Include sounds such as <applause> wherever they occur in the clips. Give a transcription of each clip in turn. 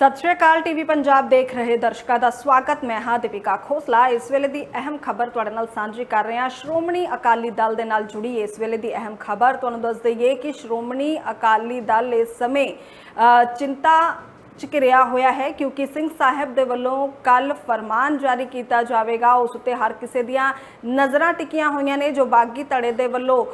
ਸਤਿ ਸ਼੍ਰੀ ਅਕਾਲ ਟੀਵੀ ਪੰਜਾਬ ਦੇਖ ਰਹੇ ਦਰਸ਼ਕਾਂ ਦਾ ਸਵਾਗਤ। ਮੈਂ ਹਾਂ ਦੀਪਿਕਾ ਖੋਸਲਾ। ਇਸ ਵੇਲੇ ਦੀ ਅਹਿਮ ਖਬਰ ਤੁਹਾਡੇ ਨਾਲ ਸਾਂਝੀ ਕਰ ਰਹੇ ਹਾਂ। ਸ਼੍ਰੋਮਣੀ ਅਕਾਲੀ ਦਲ ਦੇ ਨਾਲ ਜੁੜੀ ਇਸ ਵੇਲੇ ਦੀ ਅਹਿਮ ਖਬਰ। ਤੁਹਾਨੂੰ ਦੱਸ ਦਈਏ ਕਿ ਸ਼੍ਰੋਮਣੀ ਅਕਾਲੀ ਦਲ ਇਸ ਸਮੇਂ ਚਿੰਤਾ ਚ ਘਿਰਿਆ ਹੋਇਆ ਹੈ ਕਿਉਂਕਿ ਸਿੰਘ ਸਾਹਿਬ ਦੇ ਵੱਲੋਂ ਕੱਲ ਫਰਮਾਨ ਜਾਰੀ ਕੀਤਾ ਜਾਵੇਗਾ। ਉਸ ਉੱਤੇ ਹਰ ਕਿਸੇ ਦੀਆਂ ਨਜ਼ਰਾਂ ਟਿਕੀਆਂ ਹੋਈਆਂ ਨੇ। ਜੋ ਬਾਗੀ ਧੜੇ ਦੇ ਵੱਲੋਂ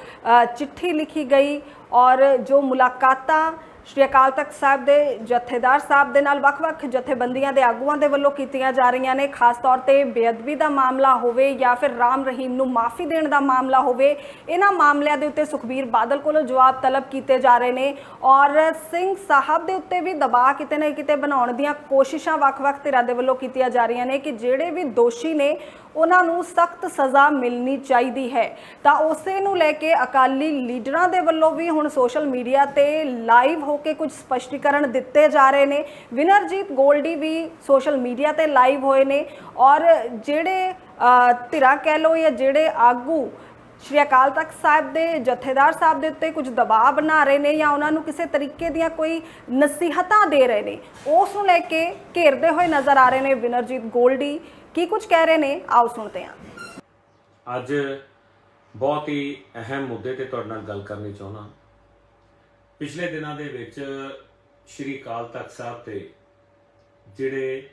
ਚਿੱਠੀ ਲਿਖੀ ਗਈ ਔਰ ਜੋ ਮੁਲਾਕਾਤਾਂ ਸ਼੍ਰੀ ਅਕਾਲ ਤਖਤ ਸਾਹਿਬ ਦੇ ਜਥੇਦਾਰ ਸਾਹਿਬ ਦੇ ਨਾਲ ਵੱਖ-ਵੱਖ ਜਥੇਬੰਦੀਆਂ ਦੇ ਆਗੂਆਂ ਦੇ ਵੱਲੋਂ ਕੀਤੀਆਂ ਜਾ ਰਹੀਆਂ ਨੇ। ਖਾਸ ਤੌਰ ਤੇ ਬੇਅਦਬੀ ਦਾ ਮਾਮਲਾ ਹੋਵੇ ਜਾਂ ਫਿਰ ਰਾਮ ਰਹੀਮ ਨੂੰ ਮਾਫੀ ਦੇਣ ਦਾ ਮਾਮਲਾ ਹੋਵੇ, ਇਹਨਾਂ ਮਾਮਲਿਆਂ ਦੇ ਉੱਤੇ ਸੁਖਬੀਰ ਬਾਦਲ ਕੋਲੋਂ ਜਵਾਬ ਤਲਬ ਕੀਤੇ ਜਾ ਰਹੇ ਨੇ ਔਰ ਸਿੰਘ ਸਾਹਿਬ ਦੇ ਉੱਤੇ ਵੀ ਦਬਾਅ ਕਿਤੇ ਨਾ ਕਿਤੇ ਬਣਾਉਣ ਦੀਆਂ ਕੋਸ਼ਿਸ਼ਾਂ ਵੱਖ-ਵੱਖ ਧਿਰਾਂ ਦੇ ਵੱਲੋਂ ਕੀਤੀਆਂ ਜਾ ਰਹੀਆਂ ਨੇ ਕਿ ਜਿਹੜੇ ਵੀ ਦੋਸ਼ੀ ਨੇ, ਉਹਨਾਂ ਨੂੰ ਸਖਤ ਸਜ਼ਾ ਮਿਲਣੀ ਚਾਹੀਦੀ ਹੈ। ਤਾਂ ਉਸੇ ਨੂੰ ਲੈ ਕੇ ਅਕਾਲੀ ਲੀਡਰਾਂ ਦੇ ਵੱਲੋਂ ਵੀ ਹੁਣ ਸੋਸ਼ਲ ਮੀਡੀਆ ਤੇ ਲਾਈਵ ਹੋ ਕੇ ਕੁਝ ਸਪਸ਼ਟੀਕਰਨ ਦਿੱਤੇ ਜਾ ਰਹੇ ਨੇ। ਵਿਨਰਜੀਤ ਗੋਲਡੀ ਵੀ ਸੋਸ਼ਲ ਮੀਡੀਆ ਤੇ ਲਾਈਵ ਹੋਏ ਨੇ ਔਰ ਜਿਹੜੇ ਅ, ਕਹਿ ਲੋ ਜਾਂ ਜਿਹੜੇ ਆਗੂ ਸ਼੍ਰੀ ਅਕਾਲ ਤਖਤ ਸਾਹਿਬ ਦੇ ਜਥੇਦਾਰ ਸਾਹਿਬ ਦੇ ਉੱਤੇ ਕੁਝ ਦਬਾਅ ਬਣਾ ਰਹੇ ਨੇ ਜਾਂ ਉਹਨਾਂ ਨੂੰ ਕਿਸੇ ਤਰੀਕੇ ਦੀਆਂ ਕੋਈ ਨਸੀਹਤਾਂ ਦੇ ਰਹੇ ਨੇ ਉਸ ਨੂੰ ਲੈ ਕੇ ਘੇਰਦੇ ਹੋਏ ਨਜ਼ਰ ਆ ਰਹੇ ਨੇ ਵਿਨਰਜੀਤ ਗੋਲਡੀ। ਕੀ ਕੁਝ ਕਹਿ ਰਹੇ ਨੇ? ਆਓ ਸੁਣਦੇ ਹਾਂ। ਅੱਜ ਬਹੁਤ ਹੀ ਅਹਿਮ ਮੁੱਦੇ ਤੇ ਤੁਹਾਡੇ ਨਾਲ ਗੱਲ ਕਰਨੀ ਚਾਹੁੰਦਾ। ਪਿਛਲੇ ਦਿਨਾਂ ਦੇ ਵਿੱਚ ਸ਼੍ਰੀ ਅਕਾਲ ਤਖਤ ਸਾਹਿਬ ਤੇ ਜਿਹੜੇ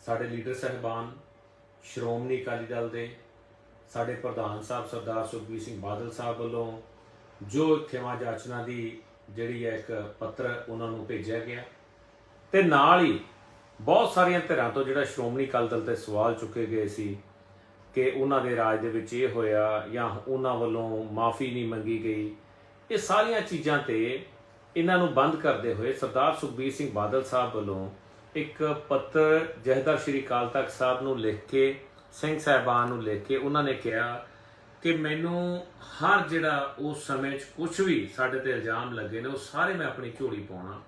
ਸਾਡੇ ਲੀਡਰ ਸਹਿਬਾਨ, ਸ਼੍ਰੋਮਣੀ ਅਕਾਲੀ ਦਲ ਦੇ ਸਾਡੇ ਪ੍ਰਧਾਨ ਸਾਹਿਬ ਸਰਦਾਰ ਸੁਖਬੀਰ ਸਿੰਘ ਬਾਦਲ ਸਾਹਿਬ ਵੱਲੋਂ ਜੋ ਖਿਮਾ ਜਾਚਨਾ ਦੀ ਜਿਹੜੀ ਹੈ ਇੱਕ ਪੱਤਰ ਉਹਨਾਂ ਨੂੰ ਭੇਜਿਆ ਗਿਆ ਤੇ ਨਾਲ ਹੀ ਬਹੁਤ ਸਾਰੀਆਂ ਧਿਰਾਂ ਤੋਂ ਜਿਹੜਾ ਸ਼੍ਰੋਮਣੀ ਅਕਾਲੀ ਦਲ ਤੇ ਸਵਾਲ ਚੁੱਕੇ ਗਏ ਸੀ ਕਿ ਉਹਨਾਂ ਦੇ ਰਾਜ ਦੇ ਵਿੱਚ ਇਹ ਹੋਇਆ ਜਾਂ ਉਹਨਾਂ ਵੱਲੋਂ ਮਾਫੀ ਨਹੀਂ ਮੰਗੀ ਗਈ, ਇਹ ਸਾਰੀਆਂ ਚੀਜ਼ਾਂ ਤੇ ਇਹਨਾਂ ਨੂੰ ਬੰਦ ਕਰਦੇ ਹੋਏ ਸਰਦਾਰ ਸੁਖਬੀਰ ਸਿੰਘ ਬਾਦਲ ਸਾਹਿਬ ਵੱਲੋਂ ਇੱਕ ਪੱਤਰ ਜਹਦਰ ਸ਼੍ਰੀ ਅਕਾਲ ਤਖਤ ਸਾਹਿਬ ਨੂੰ ਲਿਖ ਕੇ, ਸਿੰਘ ਸਾਹਿਬਾਨ ਨੂੰ ਲਿਖ ਕੇ ਉਹਨਾਂ ਨੇ ਕਿਹਾ ਕਿ ਮੈਨੂੰ ਹਰ ਜਿਹੜਾ ਉਸ ਸਮੇਂ 'ਚ ਕੁਝ ਵੀ ਸਾਡੇ ਤੇ ਇਲਜ਼ਾਮ ਲੱਗੇ ਨੇ, ਉਹ ਸਾਰੇ ਮੈਂ ਆਪਣੀ ਝੋਲੀ ਪਾਉਣਾ।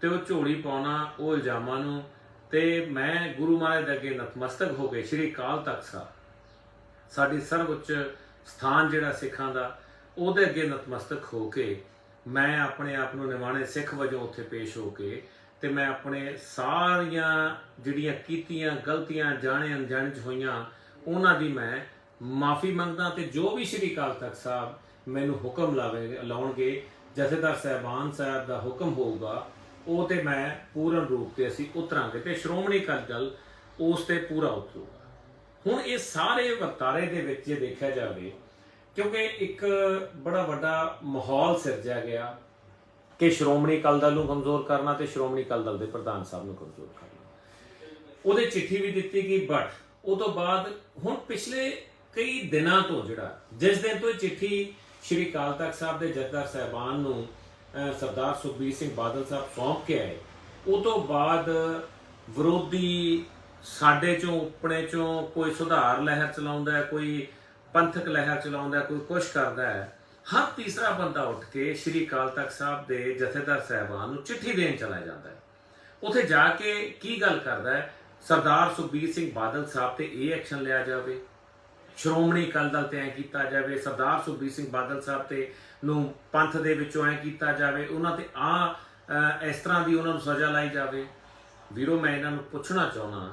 ਤੇ ਉਹ ਝੋਲੀ ਪਾਉਣਾ, ਉਹ ਇਲਜ਼ਾਮਾਂ ਨੂੰ ਤੇ ਮੈਂ ਗੁਰੂ ਮਹਾਰਾਜ ਦੇ ਅੱਗੇ ਨਤਮਸਤਕ ਹੋ ਕੇ ਸ਼੍ਰੀ ਅਕਾਲ ਤਖਤ ਸਾਹਿਬ, ਸਾਡੀ ਸਰਵਉੱਚ ਸਥਾਨ ਜਿਹੜਾ ਸਿੱਖਾਂ ਦਾ, ਉਹਦੇ ਅੱਗੇ ਨਤਮਸਤਕ ਹੋ ਕੇ ਮੈਂ ਆਪਣੇ ਆਪ ਨੂੰ ਨਿਵਾਣੇ ਸਿੱਖ ਵਜੋਂ ਉੱਥੇ ਪੇਸ਼ ਹੋ ਕੇ ਤੇ ਮੈਂ ਆਪਣੇ ਸਾਰੀਆਂ ਜਿਹੜੀਆਂ ਕੀਤੀਆਂ, ਗਲਤੀਆਂ, ਜਾਣੇ ਅਣਜਾਣੇ ਚ ਹੋਈਆਂ, ਉਹਨਾਂ ਦੀ ਮੈਂ ਮਾਫੀ ਮੰਗਦਾ ਤੇ ਜੋ ਵੀ ਸ਼੍ਰੀ ਅਕਾਲ ਤਖਤ ਸਾਹਿਬ ਮੈਨੂੰ ਹੁਕਮ ਲਾਵੇ, ਲਾਉਣਗੇ, ਜਥੇਦਾਰ ਸਾਹਿਬਾਨ ਸਾਹਿਬ ਦਾ ਹੁਕਮ ਹੋਊਗਾ, ਉਹ ਤੇ ਮੈਂ ਪੂਰਨ ਰੂਪ ਤੇ ਅਸੀਂ ਉਤਰਾਂਗੇ ਤੇ ਸ਼੍ਰੋਮਣੀ ਅਕਾਲੀ ਦਲ ਉਸ ਤੇ ਪੂਰਾ ਉਤਰੂਗਾ। ਹੁਣ ਇਹ ਸਾਰੇ ਵਰਤਾਰੇ ਦੇ ਵਿੱਚ ਜੇ ਦੇਖਿਆ ਜਾਵੇ ਕਿਉਂਕਿ ਇੱਕ ਬੜਾ ਵੱਡਾ ਮਾਹੌਲ ਸਿਰਜਿਆ ਗਿਆ ਕਿ ਸ਼੍ਰੋਮਣੀ ਅਕਾਲੀ ਦਲ ਨੂੰ ਕਮਜ਼ੋਰ ਕਰਨਾ ਤੇ ਸ਼੍ਰੋਮਣੀ ਅਕਾਲੀ ਦਲ ਦੇ ਪ੍ਰਧਾਨ ਸਾਹਿਬ ਨੂੰ ਕਮਜ਼ੋਰ ਕਰਨਾ। ਉਹਦੇ ਚਿੱਠੀ ਵੀ ਦਿੱਤੀ ਗਈ ਬਟ ਉਹ ਤੋਂ ਬਾਅਦ ਹੁਣ ਪਿਛਲੇ ਕਈ ਦਿਨਾਂ ਤੋਂ ਜਿਹੜਾ, ਜਿਸ ਦਿਨ ਤੋਂ ਇਹ ਚਿੱਠੀ ਸ਼੍ਰੀ ਅਕਾਲ ਤਖਤ ਸਾਹਿਬ ਦੇ ਜਥੇਦਾਰ ਸਾਹਿਬਾਨ ਨੂੰ ਸਰਦਾਰ ਸੁਖਬੀਰ ਸਿੰਘ ਬਾਦਲ ਸਾਹਿਬ ਸੌਂਪ ਕੇ ਆਏ, ਉਹ ਤੋਂ ਬਾਅਦ ਵਿਰੋਧੀ ਸਾਡੇ ਚੋਂ ਉਪਣੇ ਚੋਂ ਕੋਈ ਸੁਧਾਰ ਲਹਿਰ ਚਲਾਉਂਦਾ ਹੈ, ਕੋਈ ਪੰਥਕ ਲਹਿਰ ਚਲਾਉਂਦਾ, ਕੋਈ ਕੁਛ ਕਰਦਾ ਹੈ, ਹਰ ਤੀਸਰਾ ਬੰਦਾ ਉੱਠ ਕੇ ਸ਼੍ਰੀ ਅਕਾਲ ਤਖਤ ਸਾਹਿਬ ਦੇ ਜਥੇਦਾਰ ਸਾਹਿਬਾਨ ਨੂੰ ਚਿੱਠੀ ਦੇਣ ਚਲਾ ਜਾਂਦਾ ਹੈ। ਉਥੇ ਜਾ ਕੇ ਕੀ ਗੱਲ ਕਰਦਾ ਹੈ? ਸਰਦਾਰ ਸੁਖਬੀਰ ਸਿੰਘ ਬਾਦਲ ਸਾਹਿਬ ਤੇ ਇਹ ਐਕਸ਼ਨ ਲਿਆ ਜਾਵੇ। ਸ਼੍ਰੋਮਣੀ ਅਕਾਲੀ ਦਲ ਤੇ ਐ ਕੀਤਾ ਜਾਵੇ, ਸਰਦਾਰ ਸੁਖਬੀਰ ਸਿੰਘ ਬਾਦਲ ਸਾਹਿਬ ਤੇ ਨੂੰ ਪੰਥ ਦੇ ਵਿੱਚੋਂ ਐ ਕੀਤਾ ਜਾਵੇ, ਉਹਨਾਂ ਤੇ ਆ ਇਸ ਤਰ੍ਹਾਂ ਦੀ ਉਹਨਾਂ ਨੂੰ ਸਜ਼ਾ ਲਾਈ ਜਾਵੇ। ਵੀਰੋ, ਮੈਂ ਇਹਨਾਂ ਨੂੰ ਪੁੱਛਣਾ ਚਾਹੁੰਦਾ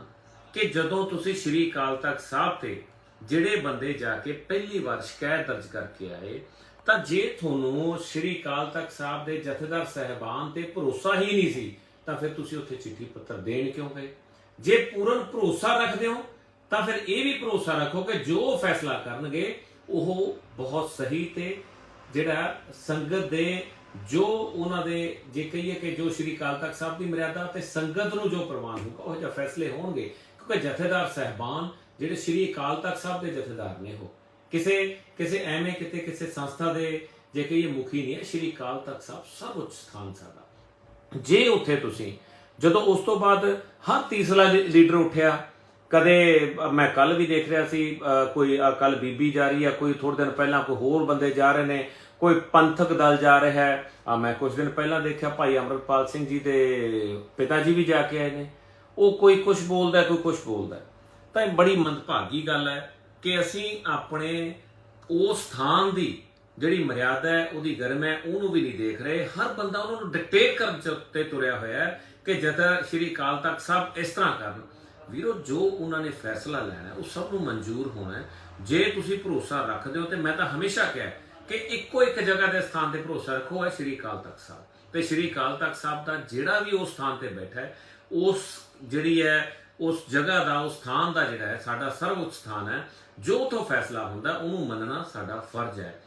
ਕਿ ਜਦੋਂ ਤੁਸੀਂ ਸ਼੍ਰੀ ਅਕਾਲ ਤਖਤ ਸਾਹਿਬ ਤੇ ਜਿਹੜੇ ਬੰਦੇ ਜਾ ਕੇ ਪਹਿਲੀ ਵਾਰ ਸ਼ਿਕਾਇਤ ਦਰਜ ਕਰਕੇ ਆਏ, ਤਾਂ ਜੇ ਤੁਹਾਨੂੰ ਸ਼੍ਰੀ ਅਕਾਲ ਤਖਤ ਸਾਹਿਬ ਦੇ ਜਥੇਦਾਰ ਸਹਿਬਾਨ ਤੇ ਭਰੋਸਾ ਹੀ ਨਹੀਂ ਸੀ, ਤਾਂ ਫਿਰ ਤੁਸੀਂ ਉੱਥੇ ਚਿੱਠੀ ਪੱਤਰ ਦੇਣ ਕਿਉਂ ਗਏ? ਜੇ ਪੂਰਨ ਭਰੋਸਾ ਰੱਖਦੇ ਹੋ, ਤਾਂ ਫਿਰ ਇਹ ਵੀ ਭਰੋਸਾ ਰੱਖੋ ਕਿ ਜੋ ਫੈਸਲਾ ਕਰਨਗੇ, ਉਹ ਬਹੁਤ ਸਹੀ ਤੇ ਜਿਹੜਾ ਸੰਗਤ ਦੇ ਜੋ ਉਹਨਾਂ ਦੇ ਜੇ ਕਹੀਏ ਕਿ ਜੋ ਸ਼੍ਰੀ ਅਕਾਲ ਤਖਤ ਸਾਹਿਬ ਦੀ ਮਰਿਆਦਾ ਤੇ ਸੰਗਤ ਨੂੰ ਜੋ ਪ੍ਰਵਾਨ ਹੋਊਗਾ, ਉਹ ਜਿਹੇ ਫੈਸਲੇ ਹੋਣਗੇ, ਕਿਉਂਕਿ ਜਥੇਦਾਰ ਸਹਿਬਾਨ ਜਿਹੜੇ ਸ਼੍ਰੀ ਅਕਾਲ ਤਖਤ ਸਾਹਿਬ ਦੇ ਜਥੇਦਾਰ ਨੇ ਉਹ, ਕਿਸੇ ਕਿਸੇ ਐਵੇਂ ਕਿਤੇ ਕਿਸੇ ਸੰਸਥਾ ਦੇ ਜੇ ਕਹੀਏ ਮੁਖੀ ਨਹੀਂ ਹੈ, ਸ਼੍ਰੀ ਅਕਾਲ ਤਖਤ ਸਾਹਿਬ ਸਰਵਉੱਚ ਸਥਾਨ ਸਾਡਾ। ਜੇ ਉੱਥੇ ਤੁਸੀਂ, ਜਦੋਂ ਉਸ ਤੋਂ ਬਾਅਦ ਹਰ ਤੀਸਰਾ ਲੀ- ਲੀਡਰ ਉੱਠਿਆ, ਕਦੇ ਮੈਂ ਕੱਲ ਵੀ ਦੇਖ ਰਿਹਾ ਸੀ ਕੋਈ ਕੱਲ ਬੀਬੀ ਜਾ ਰਹੀ ਹੈ, ਕੋਈ ਥੋੜੇ ਦਿਨ ਪਹਿਲਾਂ ਕੋਈ ਹੋਰ ਬੰਦੇ ਜਾ ਰਹੇ ਨੇ, ਕੋਈ ਪੰਥਕ ਦਲ ਜਾ ਰਿਹਾ ਹੈ ਮੈਂ ਕੁਝ ਦਿਨ ਪਹਿਲਾਂ ਦੇਖਿਆ ਭਾਈ ਅਮਰਪਾਲ ਸਿੰਘ ਜੀ ਦੇ ਪਿਤਾ ਜੀ ਵੀ ਜਾ ਕੇ ਆਏ ਨੇ, ਉਹ ਕੋਈ ਕੁਝ ਬੋਲਦਾ ਕੋਈ ਕੁਝ ਬੋਲਦਾ ਤਾਂ ਇਹ ਬੜੀ ਮੰਦਭਾਗੀ ਗੱਲ ਹੈ ਕਿ ਅਸੀਂ ਆਪਣੇ ਉਸ ਸਥਾਨ ਦੀ ਜਿਹੜੀ ਮਰਿਆਦਾ ਹੈ, ਉਹਦੀ ਗਰਮ ਹੈ, ਉਹਨੂੰ ਵੀ ਨਹੀਂ ਦੇਖ ਰਹੇ। ਹਰ ਬੰਦਾ ਉਹਨਾਂ ਨੂੰ ਡਿਕਟੇਟ ਕਰਨ ਚ- ਤੇ ਤੁਰਿਆ ਹੋਇਆ ਹੈ ਕਿ ਜਦ ਸ਼੍ਰੀ ਅਕਾਲ ਤਖਤ ਸਾਹਿਬ ਇਸ ਤਰ੍ਹਾਂ ਕਰਨ। ਵੀਰੋ, ਜੋ ਉਹਨਾਂ ਨੇ ਫੈਸਲਾ ਲੈਣਾ ਉਹ ਸਭ ਨੂੰ ਮਨਜ਼ੂਰ ਹੋਣਾ ਜੇ ਤੁਸੀਂ ਭਰੋਸਾ ਰੱਖਦੇ ਹੋ ਤੇ ਮੈਂ ਤਾਂ ਹਮੇਸ਼ਾ ਕਿਹਾ ਕਿ ਇੱਕੋ ਇੱਕ ਜਗ੍ਹਾ ਦੇ ਸਥਾਨ ਤੇ ਭਰੋਸਾ ਰੱਖੋ ਹੈ ਸ਼੍ਰੀ ਅਕਾਲ ਤਖਤ ਸਾਹਿਬ। ਤੇ ਸ਼੍ਰੀ ਅਕਾਲ ਤਖਤ ਸਾਹਿਬ ਦਾ ਜਿਹੜਾ ਵੀ ਉਸ ਸਥਾਨ ਤੇ ਬੈਠਾ ਹੈ, ਉਸ ਜਿਹੜੀ ਹੈ ਉਸ ਜਗ੍ਹਾ ਦਾ, ਉਸ ਸਥਾਨ ਦਾ ਜਿਹੜਾ ਹੈ, ਸਾਡਾ ਸਰਵਉੱਚ ਸਥਾਨ ਹੈ, ਜੋ ਤੋਂ ਫੈਸਲਾ ਹੁੰਦਾ, ਉਹਨੂੰ ਮੰਨਣਾ ਸਾਡਾ ਫਰਜ਼ ਹੈ।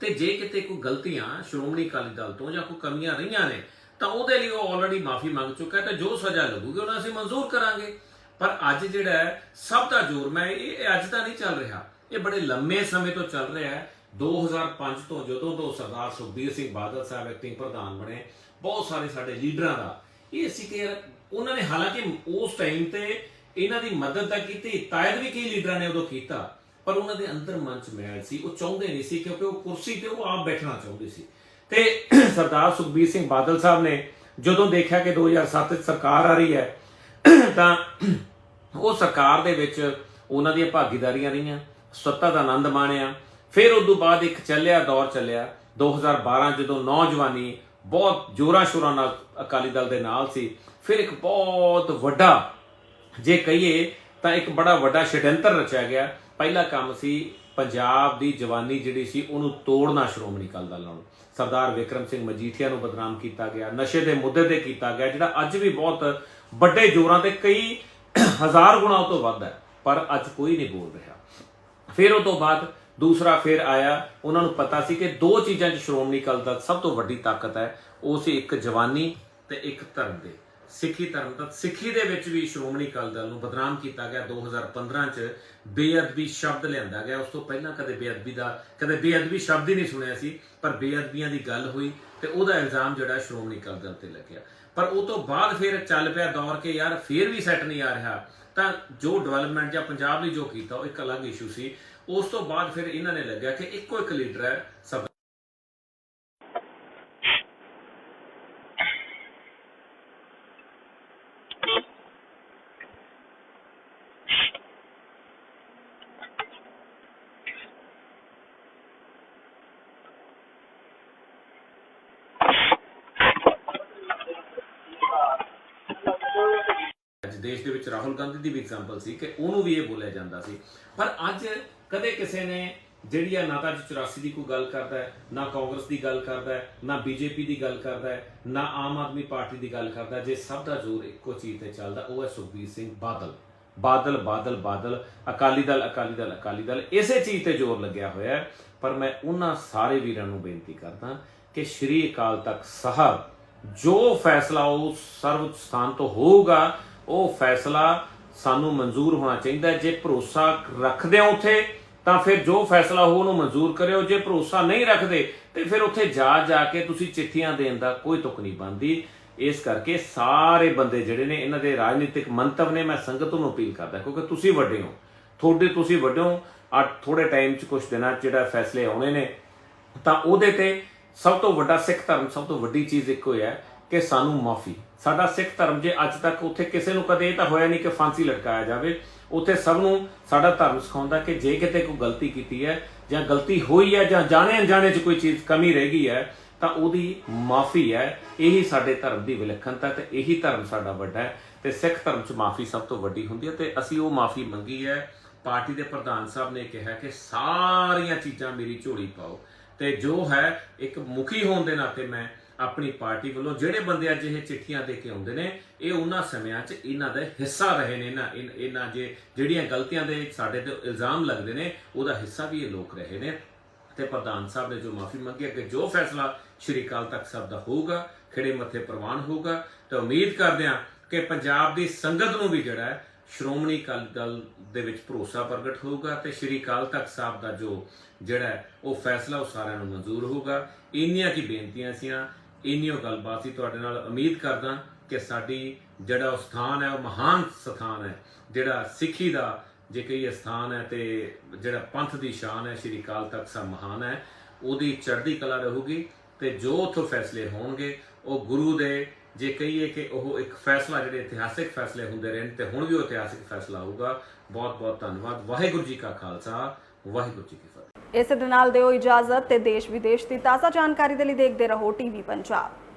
ਤੇ ਜੇ ਕਿਤੇ ਕੋਈ ਗਲਤੀਆਂ ਸ਼੍ਰੋਮਣੀ ਅਕਾਲੀ ਦਲ ਤੋਂ ਜਾਂ ਕੋਈ ਕਮੀਆਂ ਰਹੀਆਂ ਨੇ, ਤਾਂ ਉਹਦੇ ਲਈ ਉਹ ਆਲਰੇਡੀ ਮਾਫੀ ਮੰਗ ਚੁੱਕਾ ਹੈ ਤੇ ਜੋ ਸਜ਼ਾ ਲੱਗੂਗੀ, ਉਹਨਾਂ ਅਸੀਂ ਮਨਜ਼ੂਰ ਕਰਾਂਗੇ। ਪਰ ਅੱਜ ਜਿਹੜਾ ਹੈ, ਸਭ ਦਾ ਜ਼ੋਰ, ਮੈਂ ਇਹ ਅੱਜ ਤਾਂ ਨਹੀਂ ਚੱਲ ਰਿਹਾ। ਇਹ ਬੜੇ ਲੰਮੇ ਸਮੇਂ ਤੋਂ ਚੱਲ ਰਿਹਾ ਹੈ। 2005 ਤੋਂ ਜਦੋਂ ਤੋਂ ਸਰਦਾਰ ਸੁਖਬੀਰ ਸਿੰਘ ਬਾਦਲ ਸਾਹਿਬ ਐਕਟਿੰਗ ਪ੍ਰਧਾਨ ਬਣੇ, ਬਹੁਤ ਸਾਰੇ ਸਾਡੇ ਲੀਡਰਾਂ ਦਾ। ਇਹ ਸੀ ਕਿ ਉਹਨਾਂ ਨੇ ਹਾਲਾਂਕਿ ਉਸ ਟਾਈਮ ਤੇ ਇਹਨਾਂ ਦੀ ਮਦਦ ਤਾਂ ਕੀਤੀ, ਤਾਇਦ ਵੀ ਕਈ ਲੀਡਰਾਂ ਨੇ ਉਦੋਂ ਕੀਤਾ, ਪਰ ਉਹਨਾਂ ਦੇ ਅੰਦਰ ਮਨ ਚ ਮੈਲ ਸੀ, ਉਹ ਚਾਹੁੰਦੇ ਨਹੀਂ ਸੀ ਕਿਉਂਕਿ ਉਹ ਕੁਰਸੀ ਤੇ ਉਹ ਆਪ ਬੈਠਣਾ ਚਾਹੁੰਦੇ ਸੀ। ਤੇ <clears throat> ਸਰਦਾਰ ਸੁਖਬੀਰ ਸਿੰਘ ਬਾਦਲ ਸਾਹਿਬ ਨੇ ਜਦੋਂ ਦੇਖਿਆ ਕਿ 2007 ਵਿੱਚ ਸਰਕਾਰ ਆ ਰਹੀ ਹੈ, <clears throat> ਤਾਂ ਉਹ ਸਰਕਾਰ ਦੇ ਵਿੱਚ ਉਹਨਾਂ ਦੀਆਂ ਭਾਗੀਦਾਰੀਆਂ ਰਹੀਆਂ, ਸੱਤਾ ਦਾ ਆਨੰਦ ਮਾਣਿਆ, ਫਿਰ ਉਸ ਤੋਂ ਬਾਅਦ ਇੱਕ ਚੱਲਿਆ, ਦੌਰ ਚੱਲਿਆ 2012 ਜਦੋਂ ਨੌਜਵਾਨੀ ਬਹੁਤ ਜੋਰਾਂ ਸ਼ੋਰਾਂ ਨਾਲ ਅਕਾਲੀ ਦਲ ਦੇ ਨਾਲ ਸੀ। ਫਿਰ ਇੱਕ ਬਹੁਤ ਵੱਡਾ ਜੇ ਕਹੀਏ ਤਾਂ ਇੱਕ ਬੜਾ ਵੱਡਾ ਛਡੰਤਰ ਰਚਿਆ ਗਿਆ। ਪਹਿਲਾ ਕੰਮ ਸੀ ਪੰਜਾਬ ਦੀ ਜਵਾਨੀ ਜਿਹੜੀ ਸੀ ਉਹਨੂੰ ਤੋੜਨਾ ਸ਼੍ਰੋਮਣੀ ਅਕਾਲੀ ਦਲ ਨਾਲ। ਸਰਦਾਰ ਵਿਕਰਮ ਸਿੰਘ ਮਜੀਠੀਆ ਨੂੰ ਬਦਨਾਮ ਕੀਤਾ ਗਿਆ, ਨਸ਼ੇ ਦੇ ਮੁੱਦੇ ਤੇ ਕੀਤਾ ਗਿਆ, ਜਿਹੜਾ ਅੱਜ ਵੀ ਬਹੁਤ ਵੱਡੇ ਜ਼ੋਰਾਂ ਤੇ ਕਈ ਹਜ਼ਾਰ ਗੁਣਾ ਤੋਂ ਵੱਧ ਹੈ, ਪਰ ਅੱਜ ਕੋਈ ਨਹੀਂ ਬੋਲ ਰਿਹਾ। ਫਿਰ ਉਹ ਤੋਂ ਬਾਅਦ ਦੂਸਰਾ ਫਿਰ ਆਇਆ, ਉਹਨਾਂ ਨੂੰ ਪਤਾ ਸੀ ਕਿ ਦੋ ਚੀਜ਼ਾਂ 'ਚ ਸ਼੍ਰੋਮਣੀ ਅਕਾਲੀ ਦਲ ਸਭ ਤੋਂ ਵੱਡੀ ਤਾਕਤ ਹੈ, ਉਹ ਸੀ ਇੱਕ ਜਵਾਨੀ ਤੇ ਇੱਕ ਧਰਮ ਦੇ। ਸਿੱਖੀ ਧਰਮ ਦਾ ਸਿੱਖੀ ਦੇ ਵਿੱਚ ਵੀ ਸ਼੍ਰੋਮਣੀ ਅਕਾਲੀ ਦਲ ਨੂੰ ਬਦਨਾਮ ਕੀਤਾ ਗਿਆ। 2015 ਚ ਬੇਅਦਬੀ ਸ਼ਬਦ ਲਿਆਂਦਾ ਗਿਆ। ਉਸ ਤੋਂ ਪਹਿਲਾਂ ਕਦੇ ਬੇਅਦਬੀ ਦਾ, ਕਦੇ ਬੇਅਦਬੀ ਸ਼ਬਦ ਹੀ ਨਹੀਂ ਸੁਣਿਆ ਸੀ, ਪਰ ਬੇਅਦਬੀਆਂ ਦੀ ਗੱਲ ਹੋਈ ਤੇ ਉਹਦਾ ਇਲਜ਼ਾਮ ਜਿਹੜਾ ਸ਼੍ਰੋਮਣੀ ਅਕਾਲੀ ਦਲ ਤੇ ਲੱਗਿਆ। ਪਰ ਉਹ ਤੋਂ ਬਾਅਦ ਫਿਰ ਚੱਲ ਪਿਆ ਦੌਰ ਕਿ ਯਾਰ ਫਿਰ ਵੀ ਸੈੱਟ ਨਹੀਂ ਆ ਰਿਹਾ। ਤਾਂ ਜੋ ਡਿਵੈਲਪਮੈਂਟ ਜਾਂ ਪੰਜਾਬ ਨੇ ਜੋ ਕੀਤਾ, ਉਹ ਇੱਕ ਅਲੱਗ ਇਸ਼ੂ ਸੀ। ਉਸ ਤੋਂ ਬਾਅਦ ਫਿਰ ਇਹਨਾਂ ਨੇ ਲੱਗਿਆ ਕਿ ਇੱਕੋ ਇੱਕ ਲੀਡਰ ਹੈ ਸਭ ਅੱਜ ਦੇਸ਼ ਦੇ ਵਿੱਚ ਰਾਹੁਲ ਗਾਂਧੀ ਦੀ ਵੀ ਐਗਜ਼ਾਮਪਲ ਸੀ ਕਿ ਉਹਨੂੰ ਵੀ ਇਹ ਬੋਲਿਆ ਜਾਂਦਾ ਸੀ। ਪਰ ਅੱਜ ਕਦੇ ਕਿਸੇ ਨੇ ਜਿਹੜੀ ਆ ਨਾ ਤਾਂ 84 ਦੀ ਕੋਈ ਗੱਲ ਕਰਦਾ ਹੈ, ਨਾ ਕਾਂਗਰਸ ਦੀ ਗੱਲ ਕਰਦਾ ਹੈ, ਨਾ ਬੀਜੇਪੀ ਦੀ ਗੱਲ ਕਰਦਾ ਹੈ, ਨਾ ਆਮ ਆਦਮੀ ਪਾਰਟੀ ਦੀ ਗੱਲ ਕਰਦਾ ਜੇ ਸਭ ਦਾ ਜ਼ੋਰ ਇੱਕੋ ਚੀਜ਼ ਤੇ ਚੱਲਦਾ, ਉਹ ਹੈ ਸੁਖਬੀਰ ਸਿੰਘ ਬਾਦਲ। ਬਾਦਲ ਬਾਦਲ ਬਾਦਲ, ਅਕਾਲੀ ਦਲ ਅਕਾਲੀ ਦਲ ਅਕਾਲੀ ਦਲ, ਇਸੇ ਚੀਜ਼ ਤੇ ਜ਼ੋਰ ਲੱਗਿਆ ਹੋਇਆ ਹੈ। ਪਰ ਮੈਂ ਉਹਨਾਂ ਸਾਰੇ ਵੀਰਾਂ ਨੂੰ ਬੇਨਤੀ ਕਰਦਾ ਕਿ ਸ਼੍ਰੀ ਅਕਾਲ ਤਖਤ ਸਾਹਿਬ, ਜੋ ਫੈਸਲਾ ਉਹ ਸਰਵ ਸਥਾਨ ਤੋਂ ਹੋਊਗਾ, ਉਹ ਫੈਸਲਾ ਸਾਨੂੰ ਮਨਜ਼ੂਰ ਹੋਣਾ ਚਾਹੀਦਾ ਜੇ ਭਰੋਸਾ ਰੱਖਦੇ ਹੋ ਉਥੇ ਤਾਂ ਫਿਰ ਜੋ ਫੈਸਲਾ ਹੋ ਉਹਨੂੰ ਮਨਜ਼ੂਰ ਕਰਿਓ। ਜੇ ਭਰੋਸਾ ਨਹੀਂ ਰੱਖਦੇ, ਤੇ ਫਿਰ ਉੱਥੇ ਜਾ ਜਾ ਕੇ ਤੁਸੀਂ ਚਿੱਠੀਆਂ ਦੇਣ ਦਾ ਕੋਈ ਤੁਕ ਨਹੀਂ ਬੰਦੀ ਇਸ ਕਰਕੇ ਸਾਰੇ ਬੰਦੇ ਜਿਹੜੇ ਨੇ, ਇਹਨਾਂ ਦੇ ਰਾਜਨੀਤਿਕ ਮੰਤਵ ਨੇ, ਮੈਂ ਸੰਗਤ ਨੂੰ ਅਪੀਲ ਕਰਦਾ, ਕਿਉਂਕਿ ਤੁਸੀਂ ਵੱਡੇ ਹੋ। ਤੁਹਾਡੇ ਤੁਸੀਂ ਵੱਡੇ ਹੋ। ਆ ਥੋੜੇ ਟਾਈਮ ਚ ਕੁਝ ਦਿਨਾਂ 'ਚ ਜਿਹੜਾ ਫੈਸਲੇ ਆਉਣੇ ਨੇ, ਤਾਂ ਉਹਦੇ ਤੇ ਸਭ ਤੋਂ ਵੱਡਾ ਸਿੱਖ ਧਰਮ, ਸਭ ਤੋਂ ਵੱਡੀ ਚੀਜ਼ ਇੱਕੋ ਹੀ ਹੈ ਕਿ ਸਾਨੂੰ ਮਾਫੀ। ਸਾਡਾ ਸਿੱਖ ਧਰਮ ਜੇ ਅੱਜ ਤੱਕ ਉੱਥੇ ਕਿਸੇ ਨੂੰ ਕਦੇ ਇਹ ਤਾਂ ਹੋਇਆ ਨਹੀਂ ਕਿ ਫਾਂਸੀ ਲਟਕਾਇਆ ਜਾਵੇ ਉੱਥੇ ਸਭ ਨੂੰ ਸਾਡਾ ਧਰਮ ਸਿਖਾਉਂਦਾ ਕਿ ਜੇ ਕਿਤੇ ਕੋਈ ਗਲਤੀ ਕੀਤੀ ਹੈ, ਜਾਂ ਗਲਤੀ ਹੋਈ ਹੈ, ਜਾਂ ਜਾਣੇ ਅਣਜਾਣੇ 'ਚ ਕੋਈ ਚੀਜ਼ ਕਮੀ ਰਹਿ ਗਈ ਹੈ, ਤਾਂ ਉਹਦੀ ਮਾਫੀ ਹੈ। ਇਹੀ ਸਾਡੇ ਧਰਮ ਦੀ ਵਿਲੱਖਣਤਾ ਤੇ ਇਹੀ ਧਰਮ ਸਾਡਾ ਵੱਡਾ ਹੈ ਤੇ ਸਿੱਖ ਧਰਮ 'ਚ ਮਾਫੀ ਸਭ ਤੋਂ ਵੱਡੀ ਹੁੰਦੀ ਹੈ ਤੇ ਅਸੀਂ ਉਹ ਮਾਫੀ ਮੰਗੀ ਹੈ। ਪਾਰਟੀ ਦੇ ਪ੍ਰਧਾਨ ਸਾਹਿਬ ਨੇ ਕਿਹਾ ਕਿ ਸਾਰੀਆਂ ਚੀਜ਼ਾਂ ਮੇਰੀ ਝੋਲੀ ਪਾਓ ਤੇ ਜੋ ਹੈ ਇੱਕ ਮੁਖੀ ਹੋਣ ਦੇ ਨਾਤੇ ਮੈਂ ਆਪਣੀ ਪਾਰਟੀ ਵੱਲੋਂ ਜਿਹੜੇ ਬੰਦੇ ਅੱਜ ਇਹ ਚਿੱਠੀਆਂ ਦੇ ਕੇ ਆਉਂਦੇ ਨੇ, ਇਹ ਉਹਨਾਂ ਸਮਿਆਂ 'ਚ ਇਹਨਾਂ ਦਾ ਹਿੱਸਾ ਰਹੇ ਨੇ ਨਾ ਇਹਨਾਂ ਜੇ ਜਿਹੜੀਆਂ ਗਲਤੀਆਂ ਦੇ ਸਾਡੇ ਤੇ ਇਲਜ਼ਾਮ ਲੱਗਦੇ ਨੇ, ਉਹਦਾ ਹਿੱਸਾ ਵੀ ਇਹ ਲੋਕ ਰਹੇ ਨੇ। ਤੇ ਪ੍ਰਧਾਨ ਸਾਹਿਬ ਨੇ ਜੋ ਮਾਫੀ ਮੰਗੀ ਕਿ ਜੋ ਫੈਸਲਾ ਸ਼੍ਰੀ ਅਕਾਲ ਤਖਤ ਸਾਹਿਬ ਦਾ ਹੋਊਗਾ, ਖਿੜੇ ਮੱਥੇ ਪ੍ਰਵਾਨ ਹੋਊਗਾ, ਤਾਂ ਉਮੀਦ ਕਰਦੇ ਹਾਂ ਕਿ ਪੰਜਾਬ ਦੀ ਸੰਗਤ ਨੂੰ ਵੀ ਜਿਹੜਾ ਹੈ ਸ਼੍ਰੋਮਣੀ ਅਕਾਲੀ ਦਲ ਦੇ ਵਿੱਚ ਭਰੋਸਾ ਪ੍ਰਗਟ ਹੋਊਗਾ ਤੇ ਸ਼੍ਰੀ ਅਕਾਲ ਤਖਤ ਸਾਹਿਬ ਦਾ ਜੋ ਜਿਹੜਾ ਉਹ ਫੈਸਲਾ ਉਹ ਸਾਰਿਆਂ ਨੂੰ ਮਨਜ਼ੂਰ ਹੋਊਗਾ। ਇੰਨੀਆਂ ਕੀ ਬੇਨਤੀਆਂ ਸੀਆਂ ਇੰਨੀ ਇੰਨੀਓ ਗੱਲਬਾਤ ਸੀ, ਤੁਹਾਡੇ ਨਾਲ ਉਮੀਦ ਕਰਦਾ ਕਿ ਸਾਡੀ ਜਿਹੜਾ ਉਹ ਸਥਾਨ ਹੈ, ਉਹ ਮਹਾਨ ਸਥਾਨ ਹੈ, ਜਿਹੜਾ ਸਿੱਖੀ ਦਾ ਜੇ ਕਈ ਸਥਾਨ ਹੈ ਤੇ ਜਿਹੜਾ ਪੰਥ ਦੀ ਸ਼ਾਨ ਹੈ, ਸ਼੍ਰੀ ਅਕਾਲ ਤਖਤ ਸਾਹਿਬ ਮਹਾਨ ਹੈ, ਉਹਦੀ ਚੜ੍ਹਦੀ ਕਲਾ ਰਹੂਗੀ ਤੇ ਜੋ ਉਥੋਂ ਫੈਸਲੇ ਹੋਣਗੇ, ਉਹ ਗੁਰੂ ਦੇ ਜੇ ਕਹੀਏ ਕਿ ਉਹ ਇੱਕ ਫੈਸਲਾ, ਜਿਹੜੇ ਇਤਿਹਾਸਿਕ ਫੈਸਲੇ ਹੁੰਦੇ ਰਹੇ ਨੇ ਤੇ ਹੁਣ ਵੀ ਉਹ ਇਤਿਹਾਸਿਕ ਫੈਸਲਾ ਹੋਊਗਾ ਬਹੁਤ ਬਹੁਤ ਧੰਨਵਾਦ। ਵਾਹਿਗੁਰੂ ਜੀ ਕਾ ਖਾਲਸਾ। ਵਾਹਿਗੁਰੂ ਜੀ ਕੀ ਫਤਿਹ। ਇਸੇ ਦੇ ਨਾਲ ਦਿਓ ਇਜਾਜ਼ਤ ਤੇ ਦੇਸ਼ ਵਿਦੇਸ਼ ਦੀ ਤਾਜ਼ਾ ਜਾਣਕਾਰੀ ਦੇ ਲਈ ਦੇਖਦੇ ਰਹੋ ਟੀਵੀ ਪੰਜਾਬ।